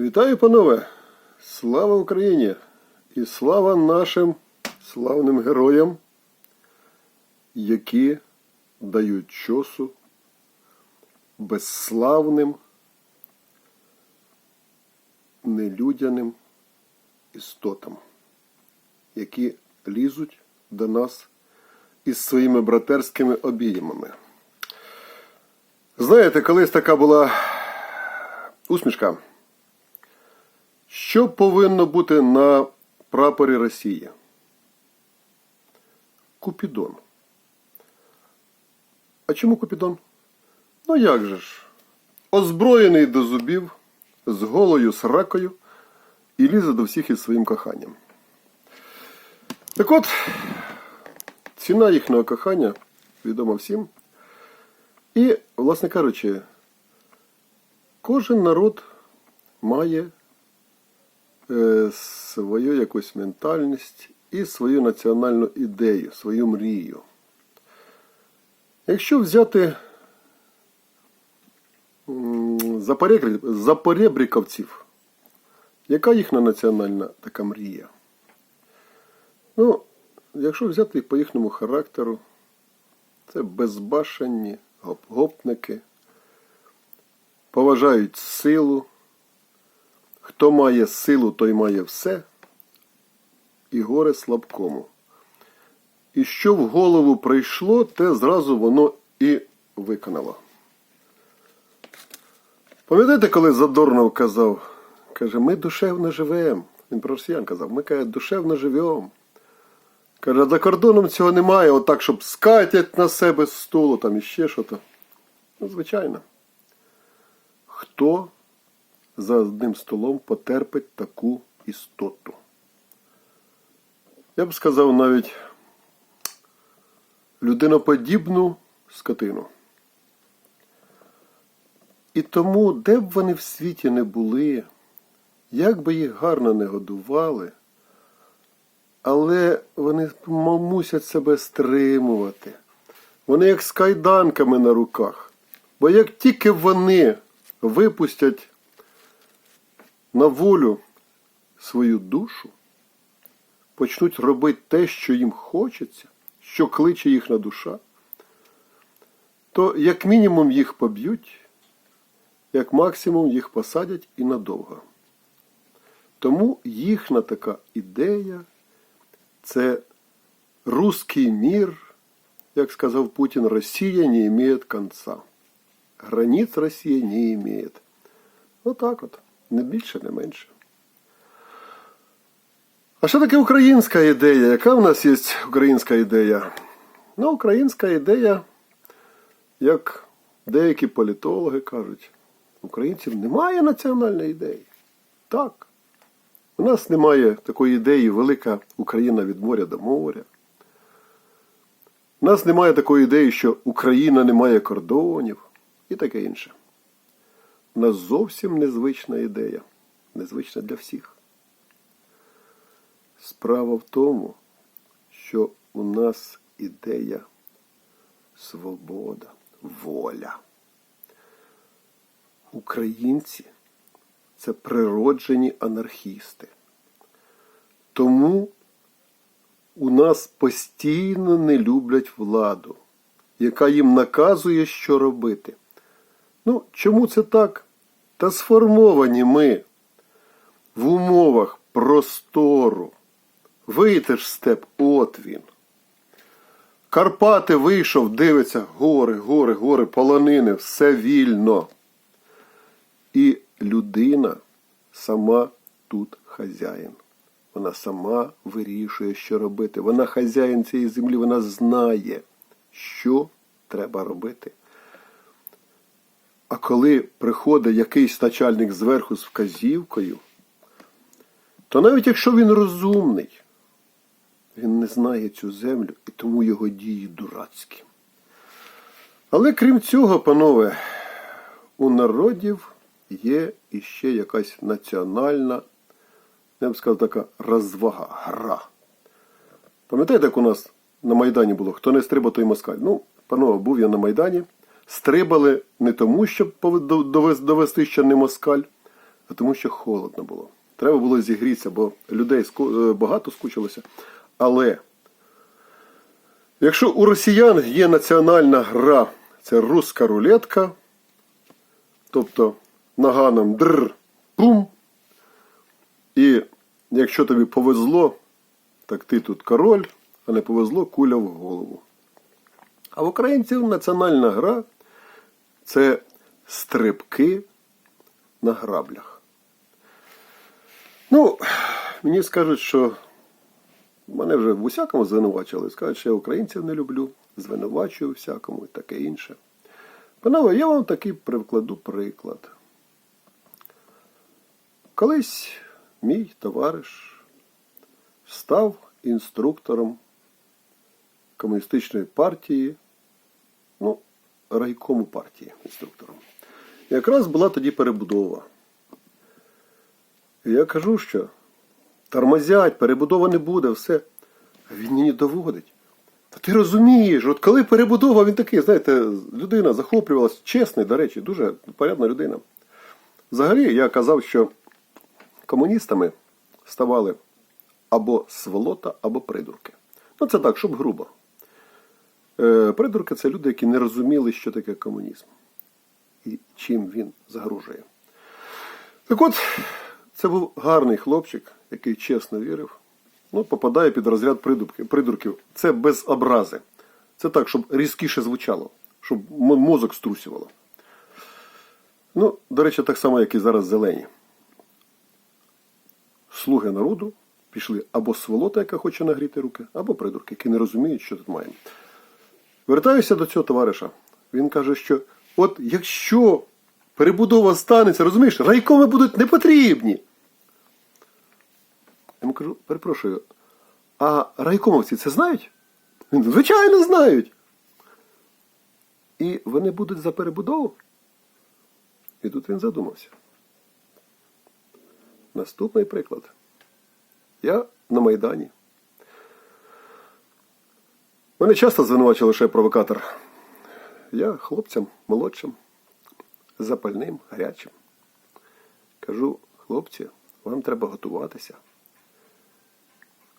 Вітаю, панове! Слава Україні! І слава нашим славним героям, які дають чосу безславним, нелюдяним істотам, які лізуть до нас із своїми братерськими обіймами. Знаєте, колись така була усмішка. Що повинно бути на прапорі Росії? Купідон. А чому Купідон? Ну як же ж? Озброєний до зубів, з голою сракою і лізе до всіх із своїм коханням. Так от, ціна їхнього кохання відома всім. І, власне кажучи, кожен народ має свою якусь ментальність і свою національну ідею, свою мрію. Якщо взяти запоребріковців, яка їхня національна така мрія? Ну, якщо взяти їх по їхньому характеру, це безбашенні гоп-гопники, поважають силу. Хто має силу, той має все, і горе слабкому. І що в голову прийшло, те зразу воно і виконало. Пам'ятаєте, коли Задорнов казав, каже, ми душевно живемо. Він про росіян казав, ми каже, душевно живемо. Каже, за кордоном цього немає, отак, щоб скатять на себе з столу, там іще що то. Ну, звичайно. Хто за одним столом потерпить таку істоту? Я б сказав навіть людиноподібну скотину. І тому, де б вони в світі не були, як би їх гарно не годували, але вони мусять себе стримувати. Вони як з кайданками на руках. Бо як тільки вони випустять на волю свою душу, почнуть робити те, що їм хочеться, що кличе їхня душа, то як мінімум їх поб'ють, як максимум їх посадять і надовго. Тому їхня така ідея це русский мир, як сказав Путін, Росія не має конца. Границ Росія не має. Отак от. Не більше, не менше. А що таке українська ідея? Яка в нас є українська ідея? Ну, українська ідея, як деякі політологи кажуть, українців немає національної ідеї. Так. У нас немає такої ідеї велика Україна від моря до моря. У нас немає такої ідеї, що Україна не має кордонів і таке інше. У нас зовсім незвична ідея. Незвична для всіх. Справа в тому, що у нас ідея свобода, воля. Українці це природжені анархісти. Тому у нас постійно не люблять владу, яка їм наказує, що робити. Ну, чому це так? Та сформовані ми в умовах простору. Вийти ж степ, от він. Карпати вийшов, дивиться, гори, гори, гори, полонини, все вільно. І людина сама тут хазяїн. Вона сама вирішує, що робити. Вона хазяїн цієї землі, вона знає, що треба робити. А коли приходить якийсь начальник зверху з вказівкою, то навіть якщо він розумний, він не знає цю землю і тому його дії дурацькі. Але крім цього, панове, у народів є іще якась національна, я б сказав, така розвага, гра. Пам'ятаєте, як у нас на Майдані було? Хто не стриба, той москаль. Ну, панове, був я на Майдані. Стрибали не тому, щоб довести, що не москаль, а тому що холодно було. Треба було зігрітися, бо людей е, багато скучилося. Але якщо у росіян є національна гра, це руска рулетка, тобто наганом др, пум, і якщо тобі повезло, так ти тут король, а не повезло куля в голову. А в українців національна гра це стрибки на граблях. Ну, мені скажуть, що мене вже в усякому звинувачили. Скажуть, що я українців не люблю, звинувачую всякому і таке інше. Панове, я вам такий привкладу приклад. Колись мій товариш став інструктором комуністичної партії, райкому партії інструктором. Якраз була тоді перебудова. І я кажу, що тормозять, перебудова не буде, все. А він мені доводить. Та ти розумієш, от коли перебудова, він такий, знаєте, людина захоплювалась, чесний, до речі, дуже порядна людина. Взагалі, я казав, що комуністами ставали або сволота, або придурки. Ну, це так, щоб грубо. Е, Придурки це люди, які не розуміли, що таке комунізм і чим він загрожує. Так от, це був гарний хлопчик, який чесно вірив. Ну, попадає під розряд придурків. Це без образи. Це так, щоб різкіше звучало, щоб мозок струсювало. Ну, до речі, так само, як і зараз зелені. Слуги народу пішли або сволота, яка хоче нагріти руки, або придурки, які не розуміють, що тут маємо. Вертаюся до цього товариша. Він каже, що от якщо перебудова станеться, розумієш, райкоми будуть не потрібні. Я йому кажу, перепрошую, а райкомовці це знають? Він, звичайно, знають. І вони будуть за перебудову. І тут він задумався. Наступний приклад. Я на Майдані. Мене часто звинувачили, що я провокатор. Я хлопцям молодшим, запальним, гарячим. Кажу, хлопці, вам треба готуватися.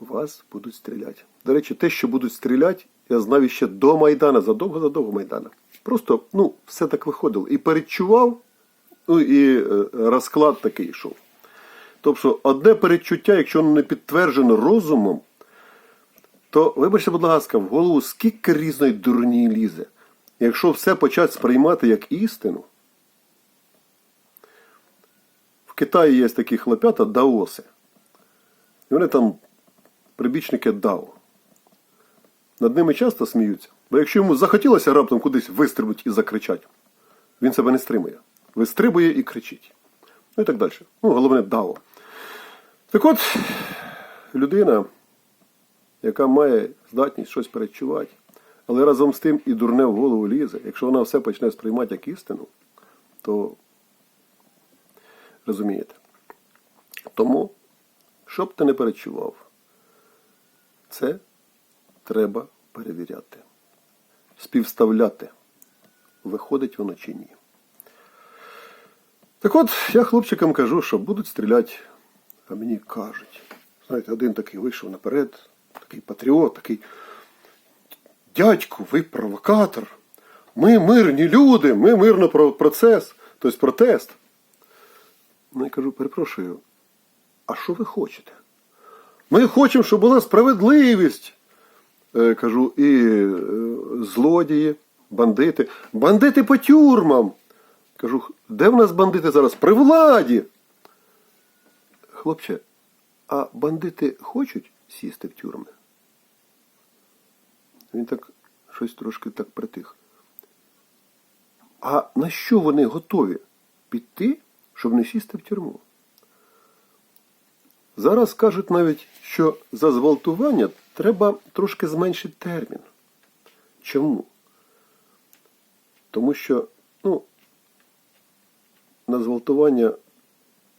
Вас будуть стріляти. До речі, те, що будуть стріляти, я знав ще до Майдана, задовго-задовго Майдана. Просто ну, все так виходило. І передчував, ну і е, розклад такий йшов. Тобто, одне передчуття, якщо воно не підтверджено розумом, то, вибачте, будь ласка, в голову скільки різної дурні лізе. Якщо все почати сприймати як істину, в Китаї є такі хлопята даоси. І вони там прибічники дао. Над ними часто сміються. Бо якщо йому захотілося раптом кудись вистрибнути і закричати, він себе не стримує. Вистрибує і кричить. Ну і так далі. Ну, головне дао. Так от, людина, яка має здатність щось перечувати, але разом з тим і дурне в голову лізе, якщо вона все почне сприймати як істину, то розумієте. Тому, що б ти не перечував, це треба перевіряти, співставляти, виходить воно чи ні. Так от, я хлопчикам кажу, що будуть стріляти, а мені кажуть. Знаєте, один такий вийшов наперед, такий патріот, такий. Дядьку, ви провокатор. Ми мирні люди, ми мирно про процес, тобто протест. Ну, я кажу, перепрошую, а що ви хочете? Ми хочемо, щоб була справедливість. Е, кажу, і е, злодії, бандити. Бандити по тюрмам. Кажу, де в нас бандити зараз? При владі. Хлопче, а бандити хочуть сісти в тюрми? Він так щось трошки так притих. А на що вони готові піти, щоб не сісти в тюрму? Зараз кажуть навіть, що за зґвалтування треба трошки зменшити термін. Чому? Тому що, ну, на зґвалтування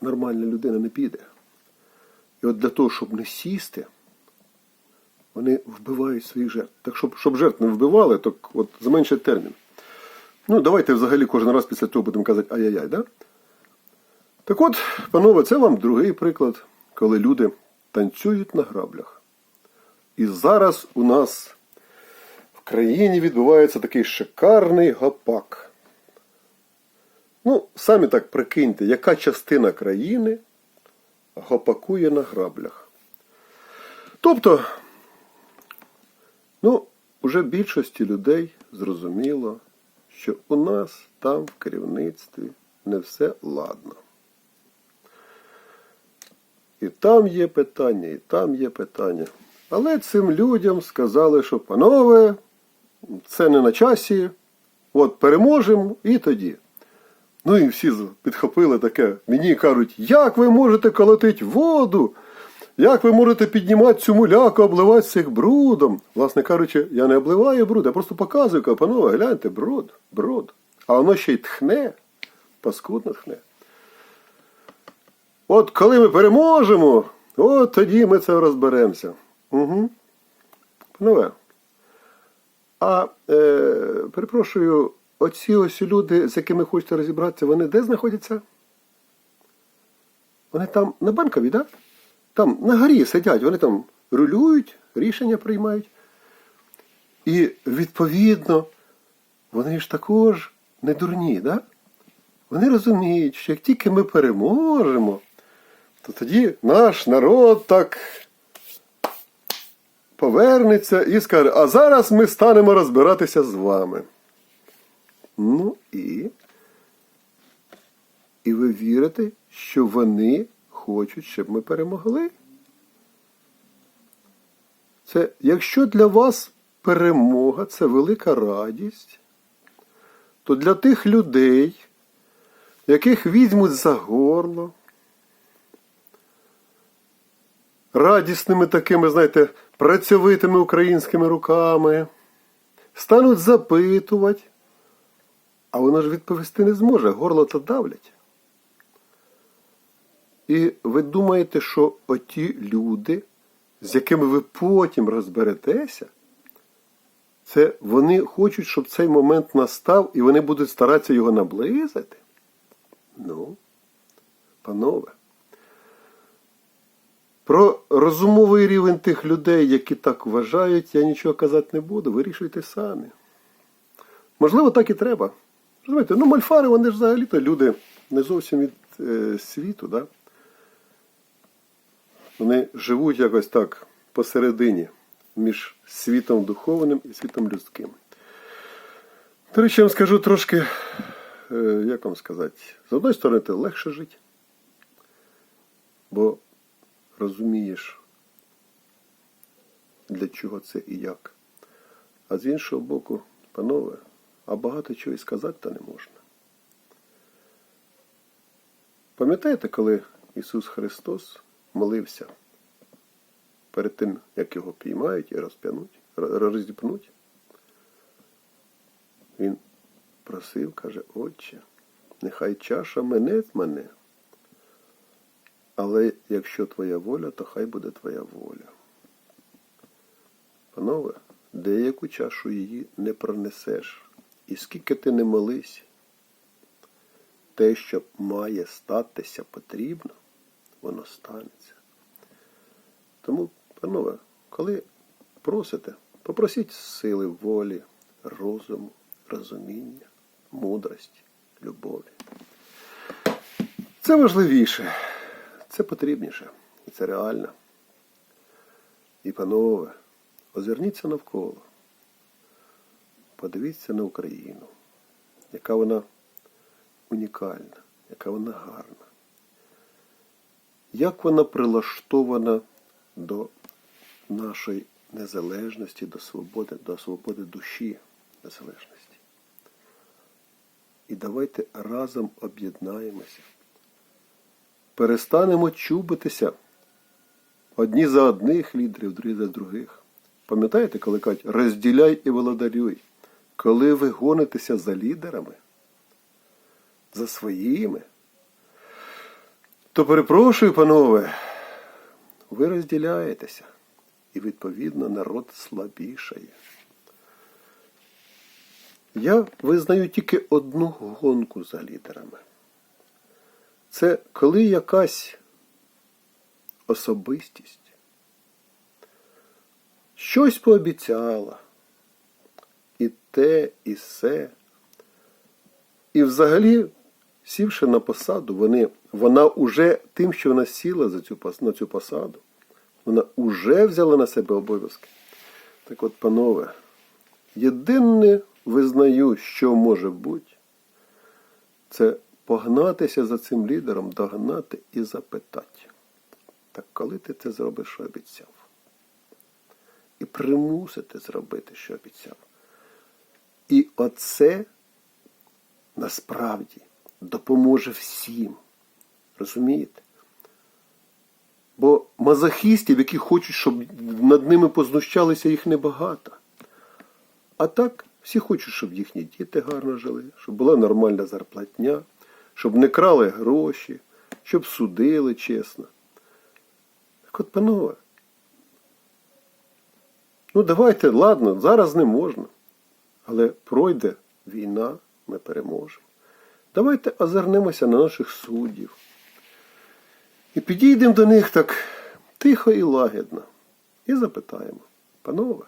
нормальна людина не піде. І от для того, щоб не сісти, вони вбивають своїх жертв. Так щоб, щоб жертв не вбивали, так от зменшить термін. Ну, давайте взагалі кожен раз після того будемо казати ай-яй-яй, да? Так от, панове, це вам другий приклад, коли люди танцюють на граблях. І зараз у нас в країні відбувається такий шикарний гопак. Ну, самі так прикиньте, яка частина країни гопакує на граблях. Тобто, ну, уже більшості людей зрозуміло, що у нас там в керівництві не все ладно. І там є питання, і там є питання. Але цим людям сказали, що панове, це не на часі, от переможемо і тоді. Ну і всі підхопили таке. Мені кажуть, як ви можете колотити воду? Як ви можете піднімати цю муляку, обливати всіх брудом? Власне кажучи, я не обливаю бруд, я просто показую, кажу, панове, гляньте, бруд, бруд. А воно ще й тхне, паскудно тхне. От коли ми переможемо, от тоді ми це розберемося. Угу. Панове. А е, перепрошую, оці ось люди, з якими хочете розібратися, вони де знаходяться? Вони там на банковій, так? Да? Там на горі сидять, вони там рулюють, рішення приймають. І відповідно, вони ж також не дурні, да? Вони розуміють, що як тільки ми переможемо, то тоді наш народ так повернеться і скаже, а зараз ми станемо розбиратися з вами. Ну і. І ви вірите, що вони хочуть, щоб ми перемогли? Це, якщо для вас перемога це велика радість, то для тих людей, яких візьмуть за горло, радісними такими, знаєте, працьовитими українськими руками, стануть запитувати, а вона ж відповісти не зможе, горло то давлять. І ви думаєте, що оті люди, з якими ви потім розберетеся, це вони хочуть, щоб цей момент настав, і вони будуть старатися його наблизити? Ну, панове. Про розумовий рівень тих людей, які так вважають, я нічого казати не буду. Вирішуйте самі. Можливо, так і треба. Розумієте, ну мальфари, вони ж взагалі-то люди не зовсім від е, світу, да? Вони живуть якось так посередині між світом духовним і світом людським. До речі, я вам скажу трошки, е, як вам сказати, з одної сторони, це легше жити, бо розумієш, для чого це і як. А з іншого боку, панове, а багато чого і сказати то не можна. Пам'ятаєте, коли Ісус Христос молився перед тим, як його піймають і розп'януть, розіпнуть? Він просив, каже, Отче, нехай чаша мене мене, але якщо твоя воля, то хай буде твоя воля. Панове, деяку чашу її не пронесеш. І скільки ти не молись, те, що має статися потрібно, воно станеться. Тому, панове, коли просите, попросіть сили волі, розуму, розуміння, мудрості, любові. Це важливіше, це потрібніше, і це реально. І, панове, озирніться навколо. Подивіться на Україну, яка вона унікальна, яка вона гарна, як вона прилаштована до нашої незалежності, до свободи, до свободи душі незалежності. І давайте разом об'єднаємося. Перестанемо чубитися одні за одних лідерів, другі за других. Пам'ятаєте, коли кажуть, розділяй і володарюй. Коли ви гонитеся за лідерами, за своїми, то перепрошую, панове, ви розділяєтеся, і відповідно народ слабішає. Я визнаю тільки одну гонку за лідерами. Це коли якась особистість щось пообіцяла, і те, і се. І взагалі, сівши на посаду, вони, вона уже тим, що вона сіла за цю, на цю посаду, вона уже взяла на себе обов'язки. Так от, панове, єдине визнаю, що може бути, це погнатися за цим лідером, догнати і запитати. Так коли ти це зробиш, що обіцяв? І примусити зробити, що обіцяв. І оце насправді допоможе всім. Розумієте? Бо мазохістів, які хочуть, щоб над ними познущалися, їх небагато. А так, всі хочуть, щоб їхні діти гарно жили, щоб була нормальна зарплатня, щоб не крали гроші, щоб судили чесно. Так от, панове, ну давайте, ладно, зараз не можна. Але пройде війна, ми переможемо. Давайте озирнемося на наших суддів. І підійдемо до них так тихо і лагідно. І запитаємо, панове,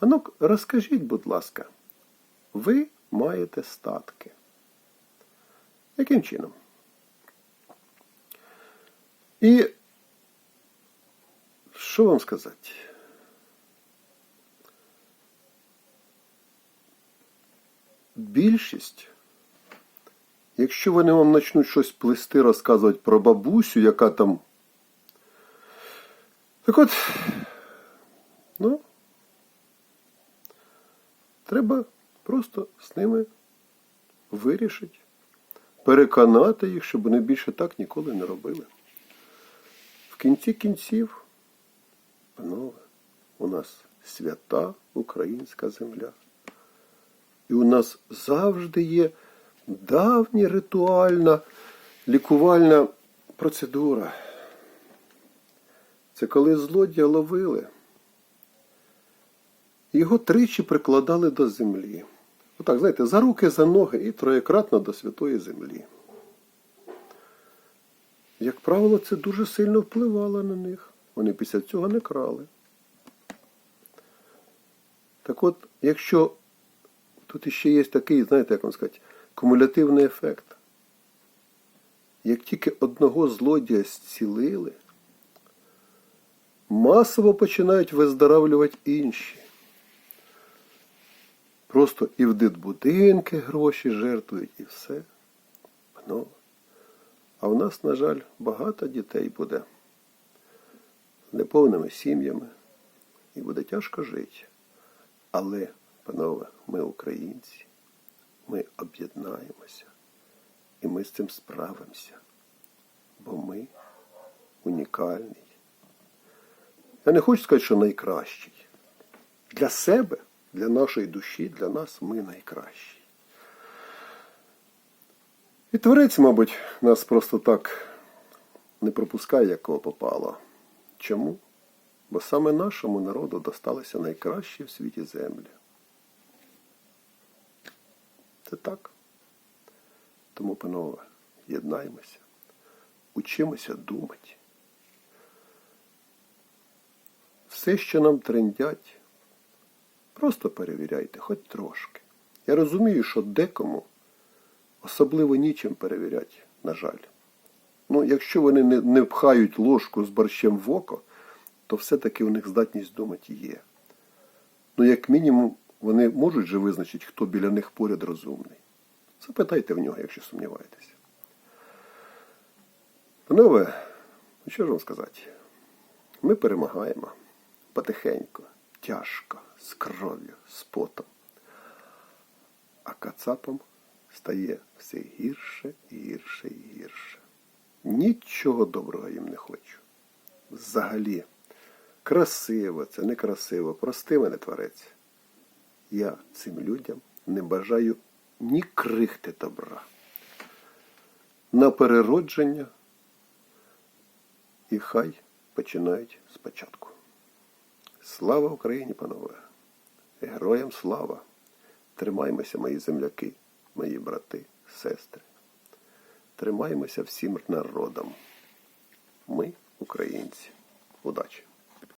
а ну розкажіть, будь ласка, ви маєте статки. Яким чином? І що вам сказати? Більшість, якщо вони вам почнуть щось плести, розказувати про бабусю, яка там. Так от, ну, треба просто з ними вирішити, переконати їх, щоб вони більше так ніколи не робили. В кінці кінців, панове, у нас свята українська земля. І у нас завжди є давня ритуальна лікувальна процедура. Це коли злодія ловили, його тричі прикладали до землі. Отак, знаєте, за руки, за ноги і троєкратно до святої землі. Як правило, це дуже сильно впливало на них. Вони після цього не крали. Так от, якщо тут іще є такий, знаєте, як вам сказати, кумулятивний ефект. Як тільки одного злодія зцілили, масово починають виздоравлювати інші. Просто і в дитбудинки гроші жертвують, і все. Панове. А в нас, на жаль, багато дітей буде з неповними сім'ями, і буде тяжко жити. Але, панове, ми українці, ми об'єднаємося, і ми з цим справимося, бо ми унікальний. Я не хочу сказати, що найкращий. Для себе, для нашої душі, для нас ми найкращі. І творець, мабуть, нас просто так не пропускає, як кого попало. Чому? Бо саме нашому народу досталися найкращі в світі землі. Це так. Тому, панове, єднаймося, учимося думати. Все, що нам трендять, просто перевіряйте, хоч трошки. Я розумію, що декому особливо нічим перевіряти, на жаль. Ну, якщо вони не, не пхають ложку з борщем в око, то все-таки у них здатність думати є. Ну, як мінімум, вони можуть же визначити, хто біля них поряд розумний. Запитайте в нього, якщо сумніваєтеся. Панове, ну що ж вам сказати? Ми перемагаємо потихеньку, тяжко, з кров'ю, з потом. А кацапам стає все гірше, гірше і гірше. Нічого доброго їм не хочу. Взагалі, красиво це, некрасиво, прости мене творець. Я цим людям не бажаю ні крихти добра. На переродження і хай починають спочатку. Слава Україні, панове! Героям слава! Тримаймося, мої земляки, мої брати, сестри. Тримаємося всім народом. Ми українці. Удачі!